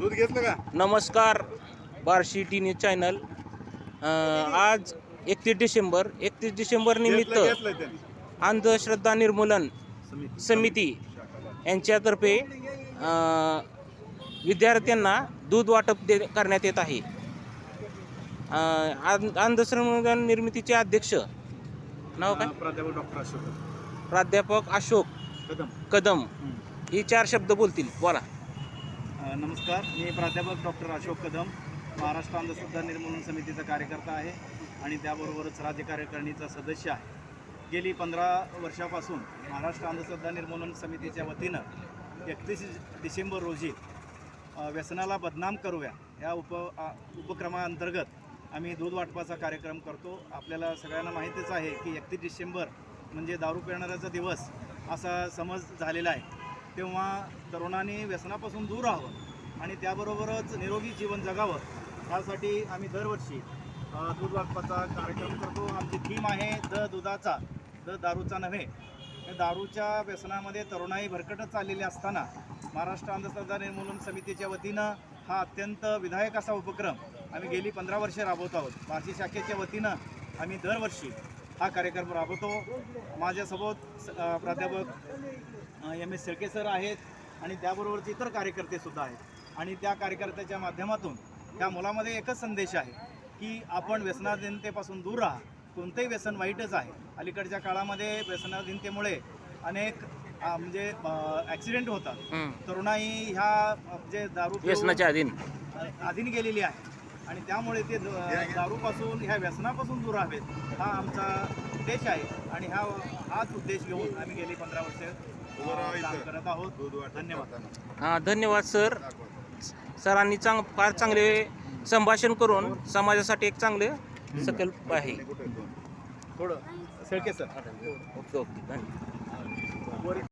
दूध घेतलं का? नमस्कार बार्शी टी न्यूज चॅनल. अं, आज एकतीस डिसेंबर. एकतीस डिसेंबर निमित्त घेतलं घेतलं त्यांनी. अंधश्रद्धा निर्मूलन समिती. यांच्यातर्फे अं, विद्यार्थ्यांना दूध वाटप दे करण्यात येत आहे. अं, अंधश्रद्धा निर्मितीचे अध्यक्ष नाव काय? प्राध्यापक डॉक्टर अशोक. प्राध्यापक अशोक कदम. कदम. ही चार शब्द बोलतील. बोला. नमस्कार. मी प्राध्यापक डॉक्टर अशोक कदम महाराष्ट्र अंधश्रद्धा निर्मूलन समितीचा कार्यकर्ता आहे आणि त्याबरोबरच राज्य कार्यकारिणीचा सदस्य आहे. गेली पंधरा वर्षापासून महाराष्ट्र अंधश्रद्धा निर्मूलन समितीच्या वतीनं एकतीस डिसेंबर रोजी व्यसनाला बदनाम करूया या उप आ- उपक्रमाअंतर्गत आम्ही दूध वाटपाचा कार्यक्रम करतो. आपल्याला सगळ्यांना माहितीच आहे की एकतीस डिसेंबर म्हणजे दारू पिणाऱ्याचा दिवस असा समज झालेला आहे. तेव्हा तरुणांनी व्यसनापासून दूर राहावं आणि त्याबरोबरच निरोगी जीवन जगावं यासाठी आम्ही दरवर्षी दूध वाटपाचा कार्यक्रम करतो. आमची थीम आहे द दुधाचा द दारूचा नव्हे. दारूच्या व्यसनामध्ये तरुणाई भरकटत चाललेली असताना महाराष्ट्र अंधश्रद्धा निर्मूलन समितीच्या वतीनं हा अत्यंत विधायक असा उपक्रम आम्ही गेली पंधरा वर्षे राबवत आहोत. बार्शी शाखेच्या वतीनं आम्ही दरवर्षी हा कार्यक्रम राबवतो. माझ्यासोबत प्राध्यापक एम एस शेळके सर आहेत आणि त्याबरोबरच इतर कार्यकर्ते सुद्धा आहेत. आणि त्या कार्यकर्त्याच्या माध्यमातून त्या मुलामध्ये एकच संदेश आहे की आपण व्यसनाधीनतेपासून दूर राहा. कोणतंही व्यसन वाईटच आहे. अलीकडच्या काळामध्ये व्यसनाधीनतेमुळे अनेक म्हणजे ॲक्सिडेंट होतात. तरुणाई ह्या म्हणजे दारू व्यसनाच्या अधीन. अधीन गेलेली आहे. आणि त्यामुळे ते दारूपासून ह्या व्यसनापासून दूर राहावेत हा आमचा उद्देश आहे. आणि हा हाच उद्देश घेऊन आम्ही गेली पंधरा वर्ष. काम करत आहोत. धन्यवाद. हां धन्यवाद सर. सरांनी चांग फार चांगले संभाषण करून समाजासाठी एक चांगले संकल्प आहे. थोडं सर. ओके ओके धन्यवाद.